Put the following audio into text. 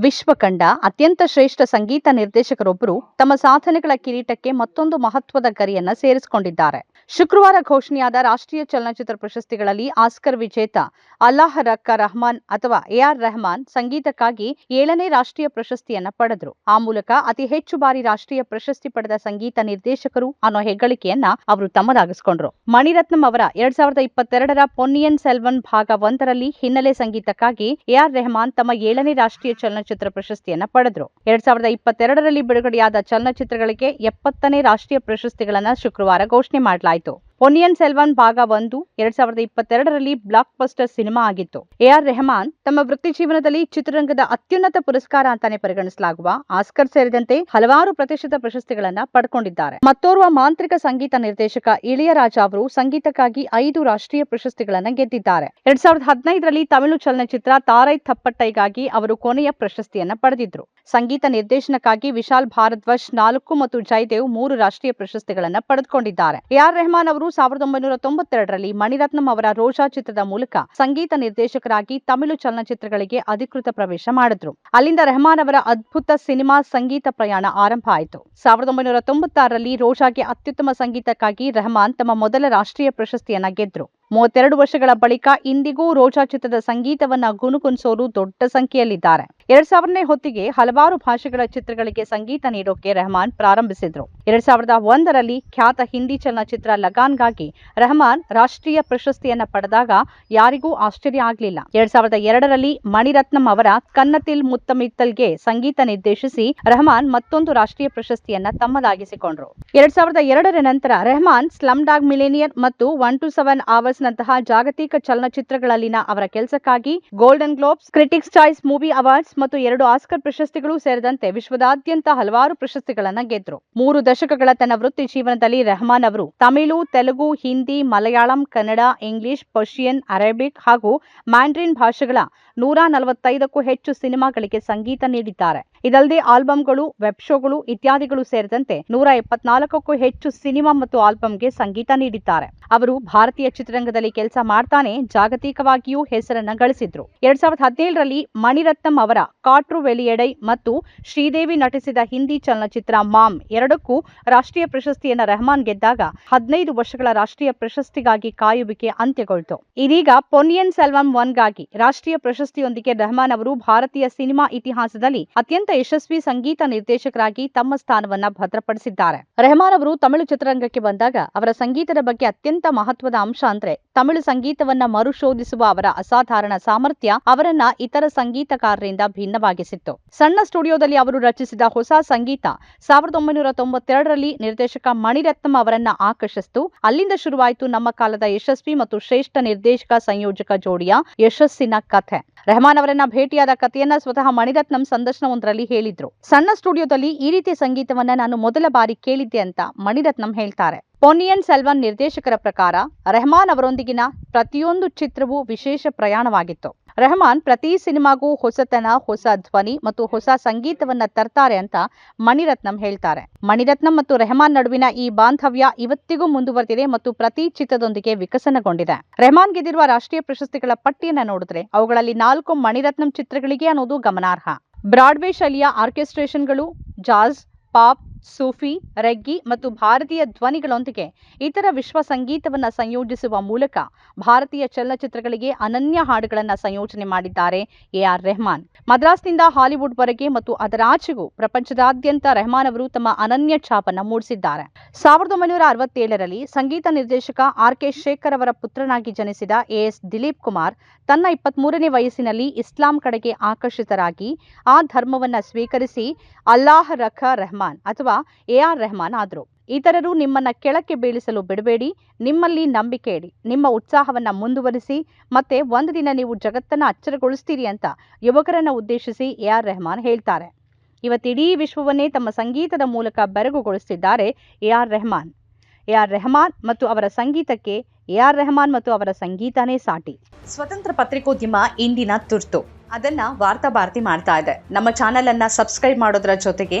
ವಿಶ್ವ ಕಂಡ ಅತ್ಯಂತ ಶ್ರೇಷ್ಠ ಸಂಗೀತ ನಿರ್ದೇಶಕರೊಬ್ಬರು ತಮ್ಮ ಸಾಧನೆಗಳ ಕಿರೀಟಕ್ಕೆ ಮತ್ತೊಂದು ಮಹತ್ವದ ಗರಿಯನ್ನ ಸೇರಿಸಿಕೊಂಡಿದ್ದಾರೆ. ಶುಕ್ರವಾರ ಘೋಷಣೆಯಾದ ರಾಷ್ಟ್ರೀಯ ಚಲನಚಿತ್ರ ಪ್ರಶಸ್ತಿಗಳಲ್ಲಿ ಆಸ್ಕರ್ ವಿಜೇತ ಅಲ್ಲಾಹ್ ರಕ್ಕ ರಹಮಾನ್ ಅಥವಾ ಎಆರ್ ರೆಹಮಾನ್ ಸಂಗೀತಕ್ಕಾಗಿ ಏಳನೇ ರಾಷ್ಟ್ರೀಯ ಪ್ರಶಸ್ತಿಯನ್ನ ಪಡೆದರು. ಆ ಮೂಲಕ ಅತಿ ಹೆಚ್ಚು ಬಾರಿ ರಾಷ್ಟ್ರೀಯ ಪ್ರಶಸ್ತಿ ಪಡೆದ ಸಂಗೀತ ನಿರ್ದೇಶಕರು ಅನ್ನೋ ಹೆಗ್ಗಳಿಕೆಯನ್ನ ಅವರು ತಮ್ಮದಾಗಿಸಿಕೊಂಡ್ರು. ಮಣಿರತ್ನಂ ಅವರ ಎರಡ್ ಸಾವಿರದ ಇಪ್ಪತ್ತೆರಡರ ಪೊನ್ನಿಯನ್ ಸೆಲ್ವನ್ ಭಾಗ ಒಂದರಲ್ಲಿ ಹಿನ್ನೆಲೆ ಸಂಗೀತಕ್ಕಾಗಿ ಎಆರ್ ರೆಹಮಾನ್ ತಮ್ಮ ಏಳನೇ ರಾಷ್ಟ್ರೀಯ ಚಲನಚಿತ್ರ ಪ್ರಶಸ್ತಿಯನ್ನ ಪಡೆದರು. ಎರಡ್ ಸಾವಿರದ ಇಪ್ಪತ್ತೆರಡರಲ್ಲಿ ಬಿಡುಗಡೆಯಾದ ಚಲನಚಿತ್ರಗಳಿಗೆ ಎಪ್ಪತ್ತನೇ ರಾಷ್ಟ್ರೀಯ ಪ್ರಶಸ್ತಿಗಳನ್ನ ಶುಕ್ರವಾರ ಘೋಷಣೆ ಮಾಡಲಾಯಿತು. と。ಪೊನ್ನಿಯನ್ ಸೆಲ್ವನ್ ಭಾಗ ಒಂದು, ಎರಡ್ ಸಾವಿರದ ಇಪ್ಪತ್ತೆರಡರಲ್ಲಿ ಬ್ಲಾಕ್ ಬಸ್ಟರ್ ಸಿನಿಮಾ ಆಗಿತ್ತು. ಎ ಆರ್ ರೆಹಮಾನ್ ತಮ್ಮ ವೃತ್ತಿ ಜೀವನದಲ್ಲಿ ಚಿತ್ರರಂಗದ ಅತ್ಯುನ್ನತ ಪುರಸ್ಕಾರ ಅಂತಾನೆ ಪರಿಗಣಿಸಲಾಗುವ ಆಸ್ಕರ್ ಸೇರಿದಂತೆ ಹಲವಾರು ಪ್ರತಿಷ್ಠಿತ ಪ್ರಶಸ್ತಿಗಳನ್ನ ಪಡ್ಕೊಂಡಿದ್ದಾರೆ. ಮತ್ತೋರ್ವ ಮಾಂತ್ರಿಕ ಸಂಗೀತ ನಿರ್ದೇಶಕ ಇಳಿಯರಾಜ ಅವರು ಸಂಗೀತಕ್ಕಾಗಿ ಐದು ರಾಷ್ಟ್ರೀಯ ಪ್ರಶಸ್ತಿಗಳನ್ನ ಗೆದ್ದಿದ್ದಾರೆ. ಎರಡ್ ಸಾವಿರದ ಹದಿನೈದರಲ್ಲಿ ತಮಿಳು ಚಲನಚಿತ್ರ ತಾರೈ ಥಪ್ಪಟ್ಟೈಗಾಗಿ ಅವರು ಕೊನೆಯ ಪ್ರಶಸ್ತಿಯನ್ನ ಪಡೆದಿದ್ರು. ಸಂಗೀತ ನಿರ್ದೇಶನಕ್ಕಾಗಿ ವಿಶಾಲ್ ಭಾರದ್ವಾಜ್ ನಾಲ್ಕು ಮತ್ತು ಜಯದೇವ್ ಮೂರು ರಾಷ್ಟ್ರೀಯ ಪ್ರಶಸ್ತಿಗಳನ್ನ ಪಡೆದುಕೊಂಡಿದ್ದಾರೆ. ಆರ್ ರೆಹಮಾನ್ ಅವರು ಸಾವಿರದ ಒಂಬೈನೂರ ತೊಂಬತ್ತೆರಡರಲ್ಲಿ ಮಣಿರತ್ನಂ ಅವರ ರೋಷಾ ಚಿತ್ರದ ಮೂಲಕ ಸಂಗೀತ ನಿರ್ದೇಶಕರಾಗಿ ತಮಿಳು ಚಲನಚಿತ್ರಗಳಿಗೆ ಅಧಿಕೃತ ಪ್ರವೇಶ ಮಾಡಿದ್ರು. ಅಲ್ಲಿಂದ ರೆಹಮಾನ್ ಅವರ ಅದ್ಭುತ ಸಿನಿಮಾ ಸಂಗೀತ ಪ್ರಯಾಣ ಆರಂಭ ಆಯಿತು. ಸಾವಿರದ ಒಂಬೈನೂರ ತೊಂಬತ್ತಾರರಲ್ಲಿ ರೋಷಾಗೆ ಅತ್ಯುತ್ತಮ ಸಂಗೀತಕ್ಕಾಗಿ ರೆಹಮಾನ್ ತಮ್ಮ ಮೊದಲ ರಾಷ್ಟ್ರೀಯ ಪ್ರಶಸ್ತಿಯನ್ನ ಗೆದ್ರು. ಮೂವತ್ತೆರಡು ವರ್ಷಗಳ ಬಳಿಕ ಇಂದಿಗೂ ರೋಜಾ ಚಿತ್ರದ ಸಂಗೀತವನ್ನ ಗುಣಗುಣಿಸೋರು ದೊಡ್ಡ ಸಂಖ್ಯೆಯಲ್ಲಿದ್ದಾರೆ. ಎರಡ್ ಸಾವಿರನೇ ಹೊತ್ತಿಗೆ ಹಲವಾರು ಭಾಷೆಗಳ ಚಿತ್ರಗಳಿಗೆ ಸಂಗೀತ ನೀಡೋಕೆ ರೆಹಮಾನ್ ಪ್ರಾರಂಭಿಸಿದ್ರು. ಎರಡ್ ಸಾವಿರದ ಒಂದರಲ್ಲಿ ಖ್ಯಾತ ಹಿಂದಿ ಚಲನಚಿತ್ರ ಲಗಾನ್ಗಾಗಿ ರೆಹಮಾನ್ ರಾಷ್ಟ್ರೀಯ ಪ್ರಶಸ್ತಿಯನ್ನ ಪಡೆದಾಗ ಯಾರಿಗೂ ಆಶ್ಚರ್ಯ ಆಗಲಿಲ್ಲ. ಎರಡ್ ಸಾವಿರದ ಎರಡರಲ್ಲಿ ಮಣಿರತ್ನಂ ಅವರ ಕನ್ನತಿಲ್ ಮುತ್ತಮಿತ್ತಲ್ಗೆ ಸಂಗೀತ ನಿರ್ದೇಶಿಸಿ ರೆಹಮಾನ್ ಮತ್ತೊಂದು ರಾಷ್ಟ್ರೀಯ ಪ್ರಶಸ್ತಿಯನ್ನ ತಮ್ಮದಾಗಿಸಿಕೊಂಡ್ರು. ಎರಡ್ ಸಾವಿರದ ಎರಡರ ನಂತರ ರೆಹಮಾನ್ ಸ್ಲಮ್ ಡಾಗ್ ಮಿಲೇನಿಯರ್ ಮತ್ತು ಒನ್ ಟು ಸೆವೆನ್ ಅವರ್ಸ್ ನಂತಹ ಜಾಗತಿಕ ಚಲನಚಿತ್ರಗಳಲ್ಲಿನ ಅವರ ಕೆಲಸಕ್ಕಾಗಿ Golden Globes, Critics Choice Movie Awards ಮತ್ತು ಎರಡು ಆಸ್ಕರ್ ಪ್ರಶಸ್ತಿಗಳು ಸೇರಿದಂತೆ ವಿಶ್ವದಾದ್ಯಂತ ಹಲವಾರು ಪ್ರಶಸ್ತಿಗಳನ್ನು ಗೆದ್ರು. ಮೂರು ದಶಕಗಳ ತನ್ನ ವೃತ್ತಿ ಜೀವನದಲ್ಲಿ ರೆಹಮಾನ್ ಅವರು Tamil, Telugu, Hindi, Malayalam, Kannada, English, Persian, Arabic ಹಾಗೂ ಮ್ಯಾಂಡ್ರಿನ್ ಭಾಷೆಗಳ ನೂರ ನಲವತ್ತೈದಕ್ಕೂ ಹೆಚ್ಚು ಸಿನಿಮಾಗಳಿಗೆ ಸಂಗೀತ ನೀಡಿದ್ದಾರೆ. ಇದಲ್ಲದೆ ಆಲ್ಬಂಗಳು, ವೆಬ್ ಶೋಗಳು ಇತ್ಯಾದಿಗಳು ಸೇರಿದಂತೆ ನೂರ ಎಪ್ಪತ್ನಾಲ್ಕಕ್ಕೂ ಹೆಚ್ಚು ಸಿನಿಮಾ ಮತ್ತು ಆಲ್ಬಂಗೆ ಸಂಗೀತ ನೀಡಿದ್ದಾರೆ. ಅವರು ಭಾರತೀಯ ಚಿತ್ರರಂಗದಲ್ಲಿ ಕೆಲಸ ಮಾಡ್ತಾನೆ, ಜಾಗತಿಕವಾಗಿಯೂ ಹೆಸರನ್ನ ಗಳಿಸಿದ್ರು. ಎರಡ್ ಸಾವಿರದ ಹದಿನೇಳರಲ್ಲಿ ಮಣಿರತ್ನಂ ಅವರ ಕಾಟ್ರು ವೆಲಿಯಡೈ ಮತ್ತು ಶ್ರೀದೇವಿ ನಟಿಸಿದ ಹಿಂದಿ ಚಲನಚಿತ್ರ ಮಾಮ್ ಎರಡಕ್ಕೂ ರಾಷ್ಟ್ರೀಯ ಪ್ರಶಸ್ತಿಯನ್ನ ರೆಹಮಾನ್ ಗೆದ್ದಾಗ ಹದಿನೈದು ವರ್ಷಗಳ ರಾಷ್ಟ್ರೀಯ ಪ್ರಶಸ್ತಿಗಾಗಿ ಕಾಯುವಿಕೆ ಅಂತ್ಯಗೊಳ್ತು. ಇದೀಗ ಪೊನ್ನಿಯನ್ ಸೆಲ್ವಂ ಒನ್ಗಾಗಿ ರಾಷ್ಟ್ರೀಯ ಪ್ರಶಸ್ತಿಯೊಂದಿಗೆ ರೆಹಮಾನ್ ಅವರು ಭಾರತೀಯ ಸಿನಿಮಾ ಇತಿಹಾಸದಲ್ಲಿ ಅತ್ಯಂತ ಯಶಸ್ವಿ ಸಂಗೀತ ನಿರ್ದೇಶಕರಾಗಿ ತಮ್ಮ ಸ್ಥಾನವನ್ನ ಭದ್ರಪಡಿಸಿದ್ದಾರೆ. ರೆಹಮಾನ್ ಅವರು ತಮಿಳು ಚಿತ್ರರಂಗಕ್ಕೆ ಬಂದಾಗ ಅವರ ಸಂಗೀತದ ಬಗ್ಗೆ ಅತ್ಯಂತ ಮಹತ್ವದ ಅಂಶ ಅಂದ್ರೆ ತಮಿಳು ಸಂಗೀತವನ್ನ ಮರುಶೋಧಿಸುವ ಅವರ ಅಸಾಧಾರಣ ಸಾಮರ್ಥ್ಯ ಅವರನ್ನ ಇತರ ಸಂಗೀತಕಾರರಿಂದ ಭಿನ್ನವಾಗಿಸಿತ್ತು. ಸಣ್ಣ ಸ್ಟುಡಿಯೋದಲ್ಲಿ ಅವರು ರಚಿಸಿದ ಹೊಸ ಸಂಗೀತ ಸಾವಿರದ ಒಂಬೈನೂರ ತೊಂಬತ್ತೆರಡರಲ್ಲಿ ನಿರ್ದೇಶಕ ಮಣಿರತ್ನಂ ಅವರನ್ನ ಆಕರ್ಷಿಸಿತು. ಅಲ್ಲಿಂದ ಶುರುವಾಯಿತು ನಮ್ಮ ಕಾಲದ ಯಶಸ್ವಿ ಮತ್ತು ಶ್ರೇಷ್ಠ ನಿರ್ದೇಶಕ ಸಂಯೋಜಕ ಜೋಡಿಯ ಯಶಸ್ಸಿನ ಕಥೆ. ರೆಹಮಾನ್ ಅವರನ್ನ ಭೇಟಿಯಾದ ಕಥೆಯನ್ನ ಸ್ವತಃ ಮಣಿರತ್ನಂ ಸಂದರ್ಶನವೊಂದರಲ್ಲಿ ಹೇಳಿದ್ರು. ಸಣ್ಣ ಸ್ಟುಡಿಯೋದಲ್ಲಿ ಈ ರೀತಿಯ ಸಂಗೀತವನ್ನ ನಾನು ಮೊದಲ ಬಾರಿ ಕೇಳಿದ್ದೆ ಅಂತ ಮಣಿರತ್ನಂ ಹೇಳ್ತಾರೆ. ಪೊನ್ನಿಯನ್ ಸೆಲ್ವನ್ ನಿರ್ದೇಶಕರ ಪ್ರಕಾರ ರೆಹಮಾನ್ ಅವರೊಂದಿಗಿನ ಪ್ರತಿಯೊಂದು ಚಿತ್ರವೂ ವಿಶೇಷ ಪ್ರಯಾಣವಾಗಿತ್ತು. ರೆಹಮಾನ್ ಪ್ರತಿ ಸಿನಿಮಾಗೂ ಹೊಸತನ, ಹೊಸ ಧ್ವನಿ ಮತ್ತು ಹೊಸ ಸಂಗೀತವನ್ನ ತರ್ತಾರೆ ಅಂತ ಮಣಿರತ್ನಂ ಹೇಳ್ತಾರೆ. ಮಣಿರತ್ನಂ ಮತ್ತು ರೆಹಮಾನ್ ನಡುವಿನ ಈ ಬಾಂಧವ್ಯ ಇವತ್ತಿಗೂ ಮುಂದುವರೆದಿದೆ ಮತ್ತು ಪ್ರತಿ ಚಿತ್ರದೊಂದಿಗೆ ವಿಕಸನಗೊಂಡಿದೆ. ರೆಹಮಾನ್ ಗೆದ್ದಿರುವ ರಾಷ್ಟ್ರೀಯ ಪ್ರಶಸ್ತಿಗಳ ಪಟ್ಟಿಯನ್ನ ನೋಡಿದ್ರೆ ಅವುಗಳಲ್ಲಿ ನಾಲ್ಕು ಮಣಿರತ್ನಂ ಚಿತ್ರಗಳಿಗೆ ಅನ್ನೋದು ಗಮನಾರ್ಹ. ಬ್ರಾಡ್ವೇ ಶೈಲಿಯ ಆರ್ಕೆಸ್ಟ್ರೇಷನ್ಗಳು, ಜಾಜ್, ಪಾಪ್ ಸೂಫಿ, ರೆಗ್ಗಿ ಮತ್ತು ಭಾರತೀಯ ಧ್ವನಿಗಳೊಂದಿಗೆ ಇತರ ವಿಶ್ವ ಸಂಗೀತವನ್ನು ಸಂಯೋಜಿಸುವ ಮೂಲಕ ಭಾರತೀಯ ಚಲನಚಿತ್ರಗಳಿಗೆ ಅನನ್ಯ ಹಾಡುಗಳನ್ನು ಸಂಯೋಜನೆ ಮಾಡಿದ್ದಾರೆ ಎಆರ್ ರೆಹಮಾನ್. ಮದ್ರಾಸ್ನಿಂದ ಹಾಲಿವುಡ್ವರೆಗೆ ಮತ್ತು ಅದರಾಚೆಗೂ ಪ್ರಪಂಚದಾದ್ಯಂತ ರೆಹಮಾನ್ ಅವರು ತಮ್ಮ ಅನನ್ಯ ಛಾಪನ್ನ ಮೂಡಿಸಿದ್ದಾರೆ. ಸಾವಿರದ ಒಂಬೈನೂರ ಅರವತ್ತೇಳರಲ್ಲಿ ಸಂಗೀತ ನಿರ್ದೇಶಕ ಆರ್ ಕೆ ಶೇಖರ್ ಅವರ ಪುತ್ರನಾಗಿ ಜನಿಸಿದ ಎಎಸ್ ದಿಲೀಪ್ ಕುಮಾರ್ ತನ್ನ ಇಪ್ಪತ್ಮೂರನೇ ವಯಸ್ಸಿನಲ್ಲಿ ಇಸ್ಲಾಂ ಕಡೆಗೆ ಆಕರ್ಷಿತರಾಗಿ ಆ ಧರ್ಮವನ್ನು ಸ್ವೀಕರಿಸಿ ಅಲ್ಲಾಹ್ ರಖ ರೆಹಮಾನ್ ಅಥವಾ ಎಆರ್ ರೆಹಮಾನ್ ಆದರು. ಇತರರು ನಿಮ್ಮನ್ನ ಕೆಳಕ್ಕೆ ಬೀಳಿಸಲು ಬಿಡಬೇಡಿ, ನಿಮ್ಮಲ್ಲಿ ನಂಬಿಕೆ ಇಡಿ, ನಿಮ್ಮ ಉತ್ಸಾಹವನ್ನ ಮುಂದುವರಿಸಿ, ಮತ್ತೆ ಒಂದು ದಿನ ನೀವು ಜಗತ್ತನ್ನ ಅಚ್ಚರಗೊಳಿಸ್ತೀರಿ ಅಂತ ಯುವಕರನ್ನ ಉದ್ದೇಶಿಸಿ ಎ ಆರ್ ರೆಹಮಾನ್ ಹೇಳ್ತಾರೆ. ಇವತ್ತಿಡೀ ವಿಶ್ವವನ್ನೇ ತಮ್ಮ ಸಂಗೀತದ ಮೂಲಕ ಬೆರಗುಗೊಳಿಸುತ್ತಿದ್ದಾರೆ R Rahman. A R Rahman ಮತ್ತು ಅವರ ಸಂಗೀತಕ್ಕೆ ಎ ಆರ್ ರೆಹಮಾನ್ ಮತ್ತು ಅವರ ಸಂಗೀತನೇ ಸಾಟಿ. ಸ್ವತಂತ್ರ ಪತ್ರಿಕೋದ್ಯಮ ಇಂದಿನ ತುರ್ತು. ಅದನ್ನ ವಾರ್ತಾ ಭಾರತಿ ಮಾಡ್ತಾ ಇದೆ. ನಮ್ಮ ಚಾನೆಲ್ ಅನ್ನ ಸಬ್ಸ್ಕ್ರೈಬ್ ಮಾಡೋದ್ರ ಜೊತೆಗೆ